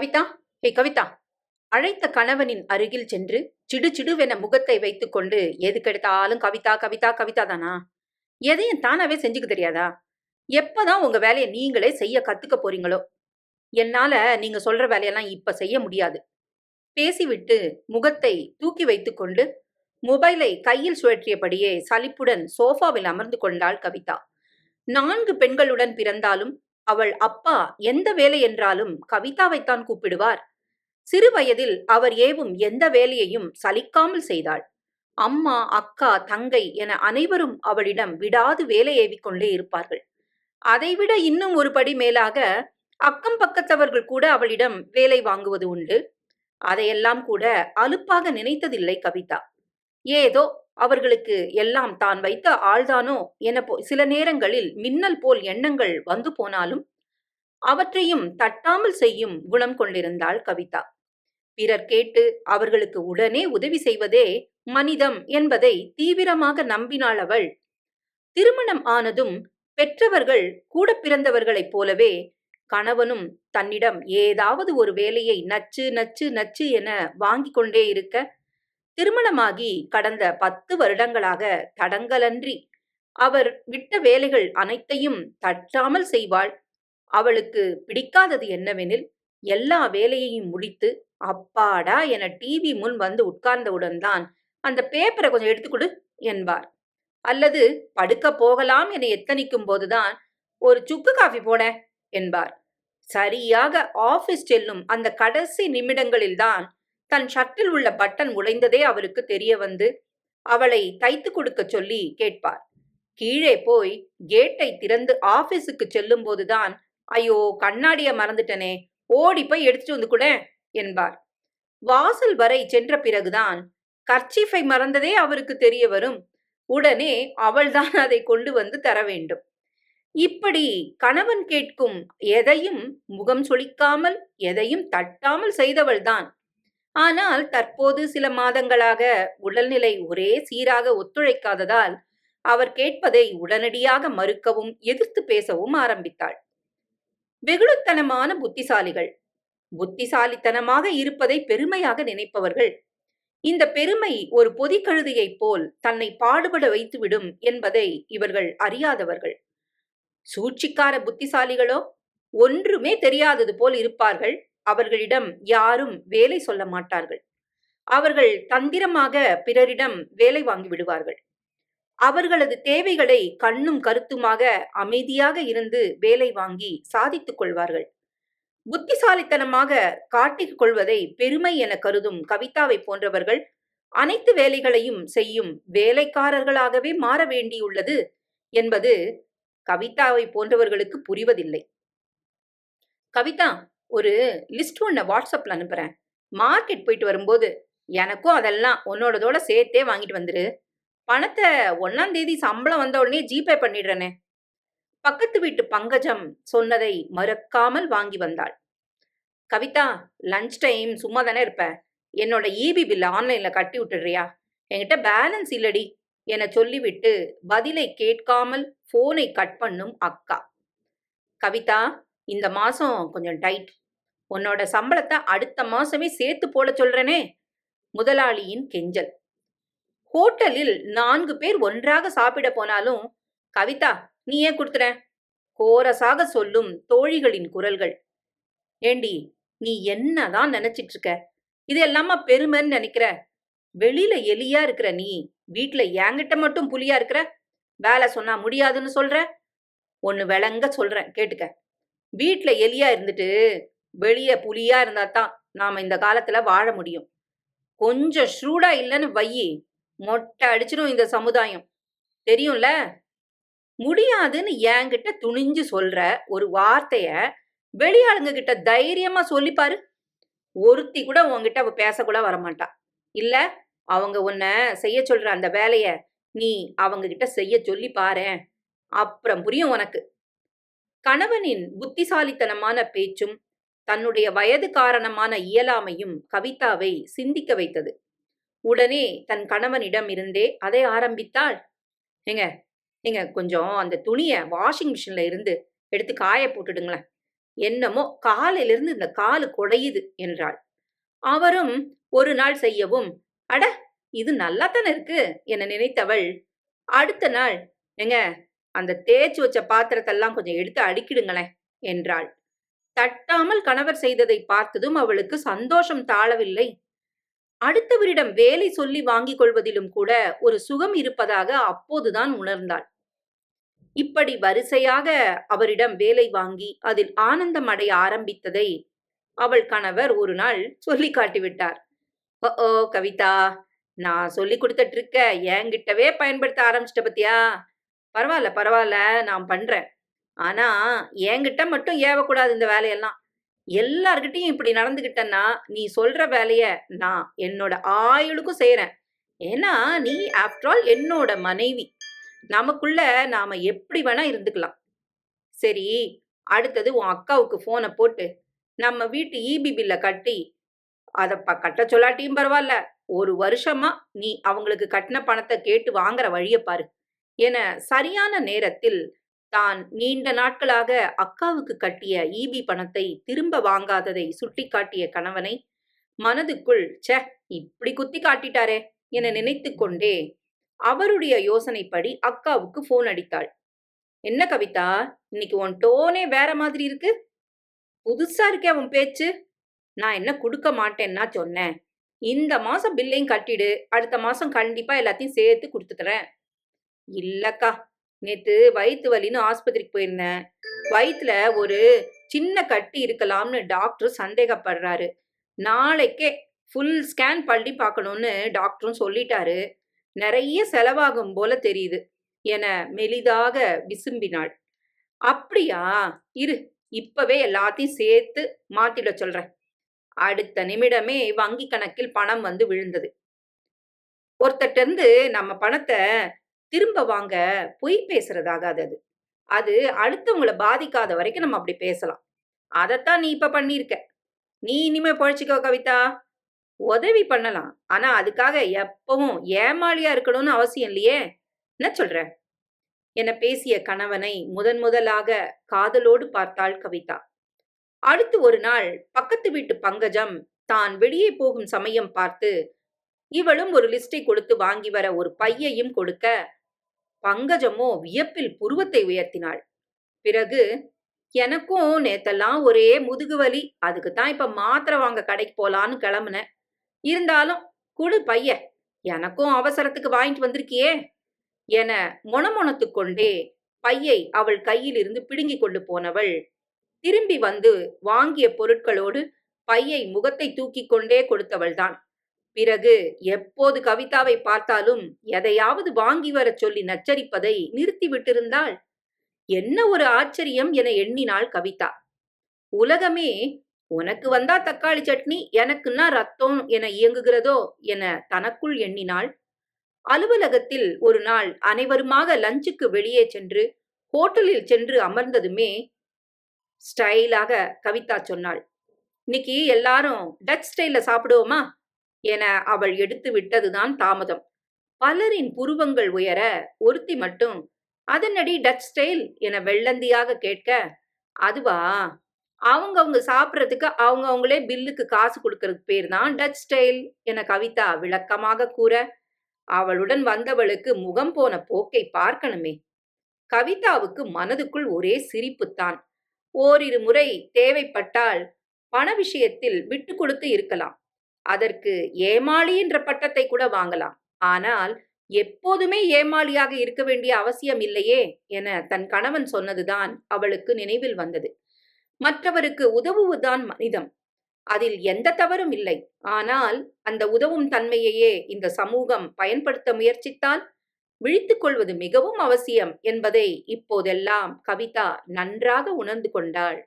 கவிதா ஹே கவிதா. அழைத்த கணவனின் அருகில் சென்று சிடு சிடுவென முகத்தை வைத்துக்கொண்டு எதுக்கெடுத்தாலும் கவிதா கவிதா கவிதா தானா? எதையும் தானாவே செஞ்சுக்க தெரியாதா? எப்பதான் உங்க வேலையை நீங்களே செய்ய கத்துக்க போறீங்களோ? என்னால நீங்க சொல்ற வேலையெல்லாம் இப்ப செய்ய முடியாது. பேசிவிட்டு முகத்தை தூக்கி வைத்துக்கொண்டு மொபைலை கையில் சுழற்றியபடியே சலிப்புடன் சோஃபாவில் அமர்ந்து கொண்டாள் கவிதா. நான்கு பெண்களுடன் பிறந்தாலும் அவள் அப்பா எந்த வேலை என்றாலும் கவிதாவைத்தான் கூப்பிடுவார். சிறு வயதில் அவர் ஏவும் எந்த வேலையையும் சலிக்காமல் செய்தாள். அம்மா அக்கா தங்கை என அனைவரும் அவளிடம் விடாது வேலை ஏவிக்கொண்டே இருப்பார்கள். அதைவிட இன்னும் ஒரு படி மேலாக அக்கம் பக்கத்தவர்கள் கூட அவளிடம் வேலை வாங்குவது உண்டு. அதையெல்லாம் கூட அலுப்பாக நினைத்ததில்லை கவிதா. ஏதோ அவர்களுக்கு எல்லாம் தான் வைத்த ஆள்தானோ என போ- சில நேரங்களில் மின்னல் போல் எண்ணங்கள் வந்து போனாலும் அவற்றையும் தட்டாமல் செய்யும் குணம் கொண்டிருந்தாள் கவிதா. பிறர் கேட்டு அவர்களுக்கு உடனே உதவி செய்வதே மனிதம் என்பதை தீவிரமாக நம்பினாள் அவள். திருமணம் ஆனதும் பெற்றவர்கள் கூட பிறந்தவர்களைப் போலவே கணவனும் தன்னிடம் ஏதாவது ஒரு வேலையை நச்சு நச்சு நச்சு என வாங்கிக் கொண்டே இருக்க திருமணமாகி கடந்த பத்து வருடங்களாக தடங்கலன்றி அவர் விட்ட வேலைகள் அனைத்தையும் தட்டாமல் செய்வாள். அவளுக்கு பிடிக்காதது என்னவெனில் எல்லா வேலையையும் முடித்து அப்பாடா என டிவி முன் வந்து உட்கார்ந்தவுடன் தான் அந்த பேப்பரை கொஞ்சம் எடுத்துக்கொடு என்பார். அல்லது படுக்க போகலாம் என எத்தனிக்கும் போதுதான் ஒரு சுக்கு காஃபி போட என்பார். சரியாக ஆபீஸ் செல்லும் அந்த கடைசி நிமிடங்களில்தான் தன் ஷர்ட்டில் உள்ள பட்டன் உடைந்ததே அவருக்கு தெரிய வந்து அவளை தைத்து கொடுக்க சொல்லி கேட்பார். கீழே போய் கேட்டை திறந்து ஆபீஸுக்கு செல்லும் போதுதான் ஐயோ கண்ணாடிய மறந்துட்டனே ஓடி போய் எடுத்துட்டு வந்து கூட என்பார். வாசல் வரை சென்ற பிறகுதான் கர்ச்சீஃபை மறந்ததே அவருக்கு தெரிய வரும். உடனே அவள்தான் அதை கொண்டு வந்து தர வேண்டும். இப்படி கணவன் கேட்கும் எதையும் முகம் சொலிக்காமல் எதையும் தட்டாமல் செய்தவள்தான் ஆனால் தற்போது சில மாதங்களாக உடல்நிலை ஒரே சீராக ஒத்துழைக்காததால் அவர் கேட்பதை உடனடியாக மறுக்கவும் எதிர்த்து பேசவும் ஆரம்பித்தாள். வெகுளுத்தனமான புத்திசாலிகள். புத்திசாலித்தனமாக இருப்பதை பெருமையாக நினைப்பவர்கள். இந்த பெருமை ஒரு பொதிக்கழுதையைப் போல் தன்னை பாடுபட வைத்துவிடும் என்பதை இவர்கள் அறியாதவர்கள். சூழ்ச்சிக்கார புத்திசாலிகளோ? ஒன்றுமே தெரியாதது போல் இருப்பார்கள். அவர்களிடம் யாரும் வேலை சொல்ல மாட்டார்கள். அவர்கள் தந்திரமாக பிறரிடம் வேலை வாங்கி விடுவார்கள். அவர்களது தேவைகளை கண்ணும் கருத்துமாக அமைதியாக இருந்து வேலை வாங்கி சாதித்துக் கொள்வார்கள். புத்திசாலித்தனமாக காட்டிக் கொள்வதை பெருமை என கருதும் கவிதாவை போன்றவர்கள் அனைத்து வேலைகளையும் செய்யும் வேலைக்காரர்களாகவே மாற வேண்டியுள்ளது என்பது கவிதாவை போன்றவர்களுக்கு புரிவதில்லை. கவிதா ஒரு லிஸ்ட் ஒன்றை வாட்ஸ்அப்பில் அனுப்புகிறேன் மார்க்கெட் போயிட்டு வரும்போது எனக்கும் அதெல்லாம் உன்னோடதோட சேர்த்தே வாங்கிட்டு வந்துரு. பணத்தை ஒன்னாம் தேதி சம்பளம் வந்த உடனே ஜிபே பண்ணிடுறேனே. பக்கத்து வீட்டு பங்கஜம் சொன்னதை மறக்காமல் வாங்கி வந்தாள். கவிதா லஞ்ச் டைம் சும்மா தானே இருப்ப. என்னோட இபி பில் ஆன்லைன்ல கட்டி விட்டுடுறியா? என்கிட்ட பேலன்ஸ் இல்லடி என சொல்லிவிட்டு பதிலை கேட்காமல் போனை கட் பண்ணும் அக்கா. கவிதா இந்த மாசம் கொஞ்சம் டைட் உன்னோட சம்பளத்தை அடுத்த மாசமே சேர்த்து போட சொல்றேனே. முதலாளியின் கெஞ்சல். ஹோட்டலில் நான்கு பேர் ஒன்றாக சாப்பிட போனாலும் கவிதா நீ ஏன் கொடுத்துற கோரசாக சொல்லும் தோழிகளின் குரல்கள். ஏண்டி நீ என்னதான் நினைச்சிட்டு இருக்க இது எல்லாமா பெருமைன்னு நினைக்கிற? வெளியில எலியா இருக்கிற நீ வீட்டுல என்கிட்ட மட்டும் புலியா இருக்கிற? வேலை சொன்னா முடியாதுன்னு சொல்ற? ஒன்னு விளங்க சொல்றேன் கேட்டுக்க. வீட்டுல எலியா இருந்துட்டு வெளிய புலியா இருந்தா தான் நாம இந்த காலத்துல வாழ முடியும். கொஞ்சம் ஷ்ரூடா இல்லைன்னு வையி மொட்டை அடிச்சிடும் இந்த சமுதாயம். தெரியும்ல? முடியாதுன்னு என்கிட்ட துணிஞ்சு சொல்ற ஒரு வார்த்தைய வெளியாளுங்க கிட்ட தைரியமா சொல்லி பாரு. ஒருத்தி கூட உன்கிட்ட அவ பேசக்கூட வரமாட்டா. இல்ல அவங்க உன்னை செய்ய சொல்ற அந்த வேலைய நீ அவங்க கிட்ட செய்ய சொல்லி பாரு அப்புறம் புரியும் உனக்கு. கணவனின் புத்திசாலித்தனமான பேச்சும் தன்னுடைய வயது காரணமான இயலாமையும் கவிதாவை சிந்திக்க வைத்தது. உடனே தன் கணவனிடம் இருந்தே அதை ஆரம்பித்தாள்? ஏங்க நீங்க கொஞ்சம் அந்த துணியை வாஷிங் மிஷின்ல இருந்து எடுத்து காய போட்டுடுங்களேன். என்னமோ காலையிலிருந்து இந்த காலு குடையுது என்றாள். அவரும் ஒரு நாள் செய்யவும் அட இது நல்லா தானே இருக்கு என நினைத்தவள் அடுத்த நாள் எங்க அந்த தேய்ச்சி வச்ச பாத்திரத்தெல்லாம் கொஞ்சம் எடுத்து அடுக்கிடுங்களேன் என்றாள். தட்டாமல் கணவர் செய்ததை பார்த்ததும் அவளுக்கு சந்தோஷம் தாழவில்லை. அடுத்தவரிடம் வேலை சொல்லி வாங்கிக் கொள்வதிலும் கூட ஒரு சுகம் இருப்பதாக அப்போதுதான் உணர்ந்தாள். இப்படி வரிசையாக அவரிடம் வேலை வாங்கி அதில் ஆனந்தம் அடைய ஆரம்பித்ததை அவள் கணவர் ஒரு நாள் சொல்லி காட்டிவிட்டார். ஓ கவிதா நான் சொல்லி கொடுத்த ட்ரிக்க என்கிட்டவே பயன்படுத்த ஆரம்பிச்சிட்ட பத்தியா? பரவாயில்ல பரவாயில்ல நான் பண்றேன். ஆனா என்கிட்ட மட்டும் ஏவக்கூடாது இந்த வேலையெல்லாம். எல்லார்கிட்டையும் இப்படி நடந்துக்கிட்டேன்னா நீ சொல்ற வேலைய நான் என்னோட ஆயுளுக்கும் செய்யறேன் ஏன்னா நீ ஆஃப்டர் ஆல் என்னோட மனைவி. நமக்குள்ள நாம எப்படி வேணா இருந்துக்கலாம். சரி அடுத்தது உன் அக்காவுக்கு போனை போட்டு நம்ம வீட்டு இபி பில்ல கட்டி அதை ப கட்ட சொல்லாட்டியும் பரவாயில்ல ஒரு வருஷமா நீ அவங்களுக்கு கட்டின பணத்தை கேட்டு வாங்குற வழிய பாரு. என சரியான நேரத்தில் தான் நீண்ட நாட்களாக அக்காவுக்கு கட்டிய ஈபி பணத்தை திரும்ப வாங்காததை சுட்டிக்காட்டிய கணவனை மனதுக்குள் சே இப்படி குத்தி காட்டிட்டாரே என நினைத்து கொண்டே அவருடைய யோசனைப்படி அக்காவுக்கு போன் அடித்தாள். என்ன கவிதா இன்னைக்கு உன் டோனே வேற மாதிரி இருக்கு. புதுசா இருக்கே உன் பேச்சு. நான் என்ன கொடுக்க மாட்டேன்னா சொன்னேன். இந்த மாசம் பில்லையும் கட்டிடு. அடுத்த மாசம் கண்டிப்பா எல்லாத்தையும் சேர்த்து கொடுத்துக்கிறேன் இல்லக்கா நேத்து வயிற்று வலின்னு ஆஸ்பத்திரிக்கு போயிருந்தேன். வயிற்றுல ஒரு சின்ன கட்டி இருக்கலாம்னு டாக்டர் சந்தேகப்படுறாரு. நாளைக்கே ஃபுல் ஸ்கேன் பண்ணி பார்க்கணும்னு டாக்டரும் சொல்லிட்டாரு. நிறைய செலவாகும் போல தெரியுது என மெலிதாக விசும்பினாள். அப்படியா? இரு இப்பவே எல்லாத்தையும் சேர்த்து மாத்திட சொல்றேன். அடுத்த நிமிடமே வங்கி கணக்கில் பணம் வந்து விழுந்தது. ஒருத்தட்டிருந்து நம்ம பணத்தை திரும்ப வாங்க பொய் பேசுறதாகாது அது. அது அடுத்தவங்களை பாதிக்காத வரைக்கும் நம்ம அப்படி பேசலாம். அதைத்தான் நீ இப்ப பண்ணிருக்க நீ இனிமே பொழைச்சிக்கோ கவிதா. உதவி பண்ணலாம். ஆனா அதுக்காக எப்பவும் ஏமாளியா இருக்கணும்னு அவசியம் இல்லையே. என்ன சொல்ற? என பேசிய கணவனை முதன் முதலாக காதலோடு பார்த்தாள் கவிதா. அடுத்து ஒரு நாள் பக்கத்து வீட்டு பங்கஜம் தான் வெளியே போகும் சமயம் பார்த்து இவளும் ஒரு லிஸ்டை கொடுத்து வாங்கி வர ஒரு பையையும் கொடுக்க பங்கஜமோ வியப்பில் புருவத்தை உயர்த்தினாள். பிறகு எனக்கும் நேத்தெல்லாம் ஒரே முதுகு வலி. அதுக்கு தான் இப்ப மாத்திரை வாங்க கடைக்கு போலான்னு கிளம்புனேன். இருந்தாலும் குடு பைய எனக்கும் அவசரத்துக்கு வாங்கிட்டு வந்திருக்கியே என மொணமொணத்து கொண்டே பையை அவள் கையிலிருந்து பிடுங்கி கொண்டு போனவள் திரும்பி வந்து வாங்கிய பொருட்களோடு பையை முகத்தை தூக்கி கொண்டே கொடுத்தவள்தான். பிறகு எப்போது கவிதாவை பார்த்தாலும் எதையாவது வாங்கி வரச் சொல்லி நச்சரிப்பதை நிறுத்தி விட்டிருந்தாள். என்ன ஒரு ஆச்சரியம் என எண்ணினாள் கவிதா. உலகமே உனக்கு வந்தா தக்காளி சட்னி எனக்குன்னா ரத்தம் என இயங்குகிறதோ என தனக்குள் எண்ணினாள். அலுவலகத்தில் ஒரு நாள் அனைவருமாக லஞ்சுக்கு வெளியே சென்று ஹோட்டலில் சென்று அமர்ந்ததுமே ஸ்டைலாக கவிதா சொன்னாள். இன்னைக்கு எல்லாரும் டச் ஸ்டைல சாப்பிடுவோமா? என அவள் எடுத்து விட்டதுதான் தாமதம். பலரின் புருவங்கள் உயர ஒருத்தி மட்டும் அதனடி டச் ஸ்டைல் என வெள்ளந்தியாக கேட்க அதுவா? அவங்கவுங்க சாப்பிட்றதுக்கு அவங்க அவங்களே பில்லுக்கு காசு கொடுக்கறதுக்கு பேர் தான் டச் ஸ்டைல் என கவிதா விளக்கமாக கூற அவளுடன் வந்தவளுக்கு முகம் போன போக்கை பார்க்கணுமே. கவிதாவுக்கு மனதுக்குள் ஒரே சிரிப்புத்தான். ஓரிரு முறை தேவைப்பட்டால் பண விஷயத்தில் விட்டு கொடுத்து இருக்கலாம். அதற்கு ஏமாளி என்ற பட்டத்தை கூட வாங்கலாம். ஆனால் எப்போதுமே ஏமாளியாக இருக்க வேண்டிய அவசியம் இல்லையே என தன் கணவன் சொன்னதுதான் அவளுக்கு நினைவில் வந்தது. மற்றவருக்கு உதவுவதுதான் மனிதம். அதில் எந்த தவறும் இல்லை. ஆனால் அந்த உதவும் தன்மையையே இந்த சமூகம் பயன்படுத்த முயற்சித்தால் விழித்துக் கொள்வது மிகவும் அவசியம் என்பதை இப்போதெல்லாம் கவிதா நன்றாக உணர்ந்து கொண்டாள்.